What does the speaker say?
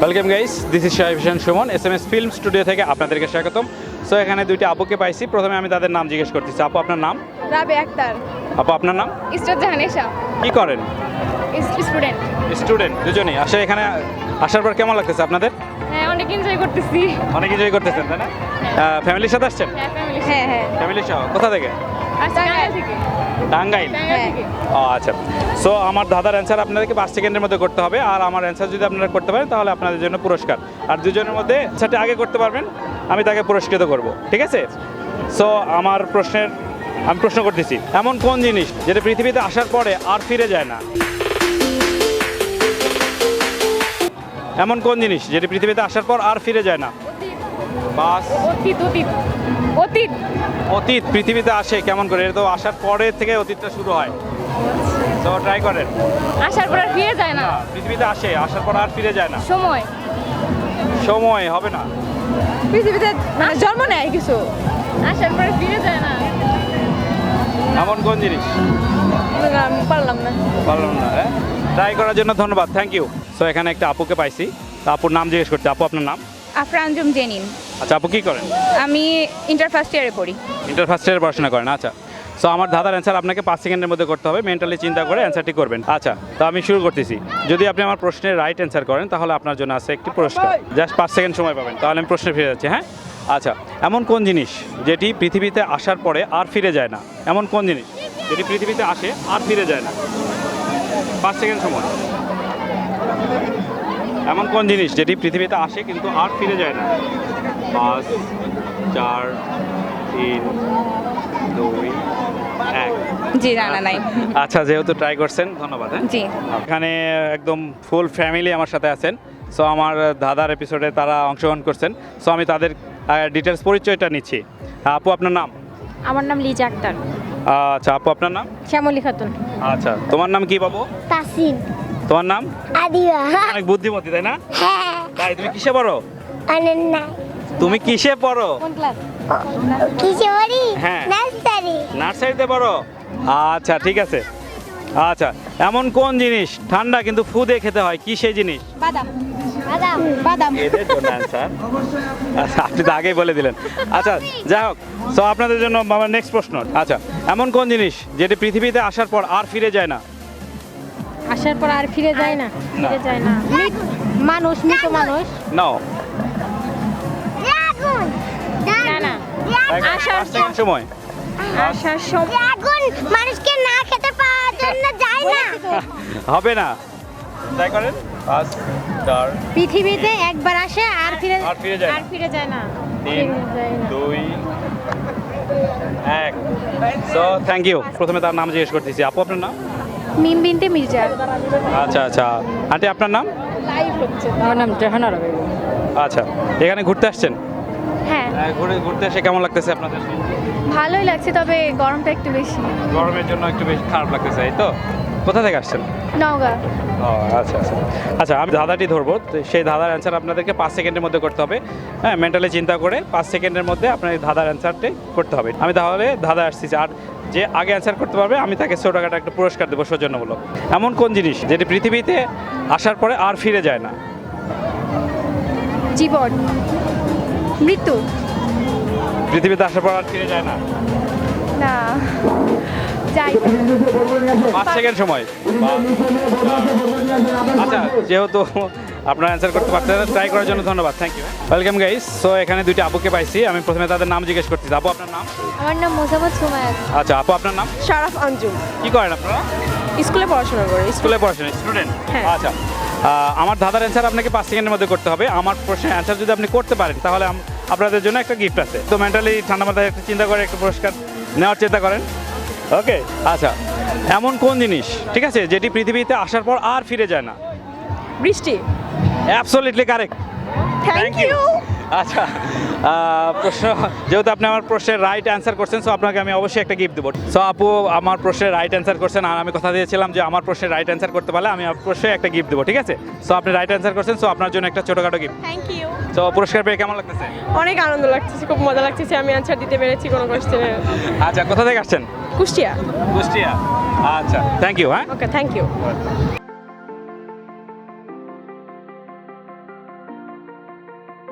Welcome guys this is Shahib Hossain Suman S M S film studio থেকে আপনাদেরকে স্বাগতম। So এখানে দুইটি আপুকে পাইছি। প্রথমে আমি তাদের নাম জিজ্ঞেস করতেছি। আপু আপনার নাম? রাবে আক্তার। আপু আপনার নাম? ইস্টার জাহানেশা কি করেন? স্টুডেন্ট। স্টুডেন্ট দুজনেই। আসলে এখানে আসার পর কেমন লাগতেছে আপনাদের? হ্যাঁ অনেক এনজয় করতেছি। অনেক এনজয় করতেছেন তাই না? ফ্যামিলির সাথে আসছেন? হ্যাঁ ফ্যামিলি হ্যাঁ হ্যাঁ ফ্যামিলি সহ। কোথা থেকে? টাঙ্গাইল? আচ্ছা। সো আমার দাদার অ্যান্সার আপনাদেরকে পাঁচ সেকেন্ডের মধ্যে করতে হবে। আর আমার অ্যান্সার যদি আপনারা করতে পারেন তাহলে আপনাদের জন্য পুরস্কার। আর দুজনের মধ্যে সেটা আগে করতে পারবেন আমি তাকে পুরস্কৃত করব। ঠিক আছে? সো আমার প্রশ্নের আমি প্রশ্ন করতেছি। এমন কোন জিনিস যেটা পৃথিবীতে আসার পরে আর ফিরে যায় না? এমন কোন জিনিস যেটা পৃথিবীতে আসার পর আর ফিরে যায় না? বাস। অতীত অতীত অতীত। অতীত পৃথিবীতে আসে কেমন করে? এটা তো আসার পরে থেকে অতীতটা শুরু হয়। তো ট্রাই করেন। আসার পর আর ফিরে যায় না। পৃথিবীতে আসে আসার পর আর ফিরে যায় না। সময়। সময় হবে না। পৃথিবীতে মানে জন্ম নেয় কিছু। আসার পরে ফিরে যায় না। এমন কোন জিনিস? পারলাম না। পারলাম না হ্যাঁ? ট্রাই করার জন্য ধন্যবাদ থ্যাংক ইউ সো এখানে একটা আপুকে পাইছি। তা আপুর নাম জিজ্ঞেস করতে আপু আপনার নাম? আফরা আঞ্জুম জেনিন। আচ্ছা আপু কি করেন? আমি ইন্টার ফার্স্ট ইয়ারে পড়ি। ইন্টার ফার্স্ট ইয়ারে পড়াশোনা করেন আচ্ছা। সো আমার দাদার অ্যান্সার আপনাকে পাঁচ সেকেন্ডের মধ্যে করতে হবে মেন্টালি চিন্তা করে অ্যান্সারটি করবেন। আচ্ছা তো আমি শুরু করতেছি। যদি আপনি আমার প্রশ্নের রাইট অ্যান্সার করেন তাহলে আপনার জন্য আছে একটি পুরস্কার। জাস্ট পাঁচ সেকেন্ড সময় পাবেন তাহলে আমি প্রশ্নে ফিরে যাচ্ছি হ্যাঁ? আচ্ছা এমন কোন জিনিস যেটি পৃথিবীতে আসার পরে আর ফিরে যায় না? এমন কোন জিনিস যেটি পৃথিবীতে আসে আর ফিরে যায় না? পাঁচ সেকেন্ড সময়। এমন কোন জিনিস যেটি পৃথিবীতে আসে কিন্তু আর ফিরে যায় না? পাঁচ চার তিন দুই এক। জি জানা নাই। আচ্ছা যেহেতু ট্রাই করছেন ধন্যবাদ হ্যাঁ? জি। এখানে একদম ফুল ফ্যামিলি আমার সাথে আছেন। সো আমার দাদার এপিসোডে তারা অংশগ্রহণ করছেন। সো আমি তাদের ডিটেলস পরিচয়টা নিচ্ছি। আপু আপনার নাম? আমার নাম লিজা আক্তার। আচ্ছা আপু আপনার নাম? শ্যামলী খাতুন। আচ্ছা তোমার নাম কি বাবু? তাসিন। তোমার নাম? আদিবা। অনেক বুদ্ধিমতী তাই না? হ্যাঁ। তাই তুমি কিসে পড়ো? অনন্যা। তুমি কিসে পড়ো? কোন ক্লাস? কিশোরী হ্যাঁ। নার্সারি। নার্সারিতে পড়ো? আচ্ছা ঠিক আছে। আচ্ছা এমন কোন জিনিস ঠান্ডা কিন্তু ফুদে খেতে হয়? কি সেই জিনিস? বাদাম। বাদাম। বাদাম। এদের জন্য অ্যান্সার আচ্ছা আপনি তো আগেই বলে দিলেন। আচ্ছা যাই হোক। সো আপনাদের জন্য আমার নেক্সট প্রশ্ন। আচ্ছা এমন কোন জিনিস যেটি পৃথিবীতে আসার পর আর ফিরে যায় না? আসার পর আর ফিরে যায় না ফিরে যায় না। মানুষ মৃত মানুষ? নাও ড্রাগন। না না। আসার সময়। আসার ড্রাগন মানুষকে না খেতে পাওয়ার জন্য যায় না। হবে না। ট্রাই করেন পাঁচ চার পৃথিবীতে একবার আসে আর ফিরে আর ফিরে যায় আর ফিরে যায় না। তিন। দুই এক। সো থ্যাংক ইউ প্রথমে তার নাম জিজ্ঞেস করতেছি। আপু আপনার নাম? মিম বিনতে মির্জা। আচ্ছা আচ্ছা। আন্টি আপনার নাম? লাইভ হচ্ছে। আমার নাম জাহানারা বেগম আচ্ছা। এখানে ঘুরতে আসছেন? হ্যাঁ। হ্যাঁ, ঘুরে ঘুরতে এসে কেমন লাগতেছে আপনাদের? ভালোই লাগছে তবে গরমটা একটু বেশি। গরমের জন্য একটু বেশি খারাপ লাগতেছে এই তো? কোথা থেকে আসছেন? নওগাঁ। ও আচ্ছা আচ্ছা। আচ্ছা আমি ধাঁধাটি ধরবো। তো সেই ধাঁধার অ্যান্সার আপনাদেরকে পাঁচ সেকেন্ডের মধ্যে করতে হবে। হ্যাঁ মেন্টালি চিন্তা করে পাঁচ সেকেন্ডের মধ্যে আপনার এই ধাঁধার অ্যান্সারটি করতে হবে। আমি তাহলে ধাঁধা আসছি আর যে আগে অ্যান্সার করতে পারবে আমি তাকে ছোটো টাকাটা একটা পুরস্কার দেবো সৌজন্যমূলক। এমন কোন জিনিস যেটি পৃথিবীতে আসার পরে আর ফিরে যায় না? জীবন। মৃত্যু। পৃথিবীতে আসার পর আর ফিরে যায় না? না। যাই পাঁচ সেকেন্ড সময়। আচ্ছা যেহেতু আপনারা অ্যান্সার করতে পারছেন ট্রাই করার জন্য ধন্যবাদ thank you welcome guys so এখানে দুইটা আপুকে পাইছি। আমি প্রথমে তাদের নাম জিজ্ঞেস করতেছি। আপু আপনার নাম? আমার নাম মোসাম্মদ সুমায়াত আচ্ছা আপু আপনার নাম? শারাফ আঞ্জুম। কি করেন আপনারা? স্কুলে পড়াশোনা করে। স্কুলে পড়াশোনা স্টুডেন্ট হ্যাঁ। আচ্ছা আমার দাদার অ্যান্সার আপনাকে পাঁচ সেকেন্ডের মধ্যে করতে হবে। আমার প্রশ্নের অ্যান্সার যদি আপনি করতে পারেন তাহলে আপনাদের জন্য একটা গিফট আছে। তো মেন্টালি ঠান্ডা মাথায় একটু চিন্তা করে একটা পুরস্কার নেওয়ার চিন্তা করেন। ওকে আচ্ছা এমন কোন জিনিস ঠিক আছে যেটি পৃথিবীতে আসার পর আর ফিরে যায় না? বৃষ্টি। অ্যাবসলিটলি কারেক্ট থ্যাংক ইউ আচ্ছা প্রশ্ন যেহেতু আপনি আমার প্রশ্নের রাইট অ্যান্সার করছেন সো আপনাকে আমি অবশ্যই একটা গিফট দেবো। সো আপু আমার প্রশ্নের রাইট অ্যান্সার করছেন আর আমি কথা দিয়েছিলাম যে আমার প্রশ্নের রাইট অ্যান্সার করতে পারলে আমি অবশ্যই একটা গিফট দেবো ঠিক আছে? সো আপনি রাইট অ্যান্সার করছেন সো আপনার জন্য একটা ছোটোখাটো গিফট থ্যাংক ইউ সো পুরস্কার পেয়ে কেমন লাগতেছে? অনেক আনন্দ লাগতেছে খুব মজা লাগতেছে আমি অ্যান্সার দিতে পেরেছি কোনো কোশ্চেনের আচ্ছা কোথা থেকে আসছেন? কুষ্টিয়া। কুষ্টিয়া। আচ্ছা থ্যাংক ইউ হ্যাঁ? Okay thank you